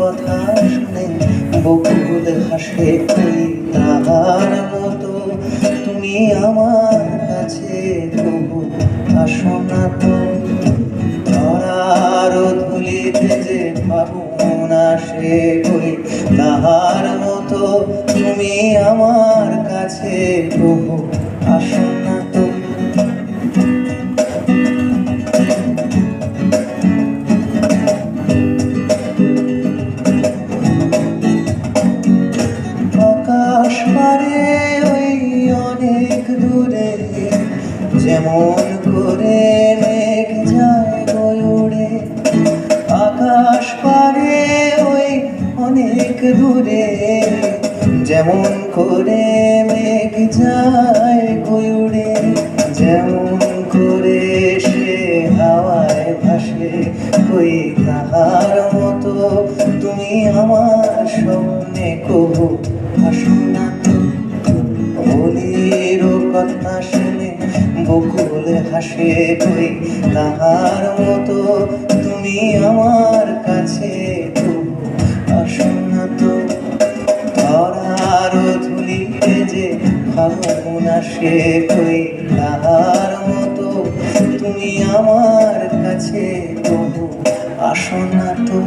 কথা শুনে বকুল হাসে তাহার মতো। তুমি আমার কাছে তবু আসো না তো। ধরার ধুলিতে যে ফাগুন আসে কই তাহার মতো তুমি আমার কাছে তবু আসো না তো। যেমন করে মেঘ যায় গয়ুড়ে আকাশ পারে ওই অনেক দূরে। যেমন করে মেঘ যায় গয়ুড়ে যেমন করে সে হাওয়ায় ভাসে কই তাহার মতো তুমি আমার স্বপ্নে কবু আসো না। বলির কথা বকুল হাসে কই তাহার মতো তুমি আমার কাছে আসো না তো। ধরার ধুলিতে যে ফাগুন আসে কই তাহার মতো তুমি আমার কাছে আসো না তো।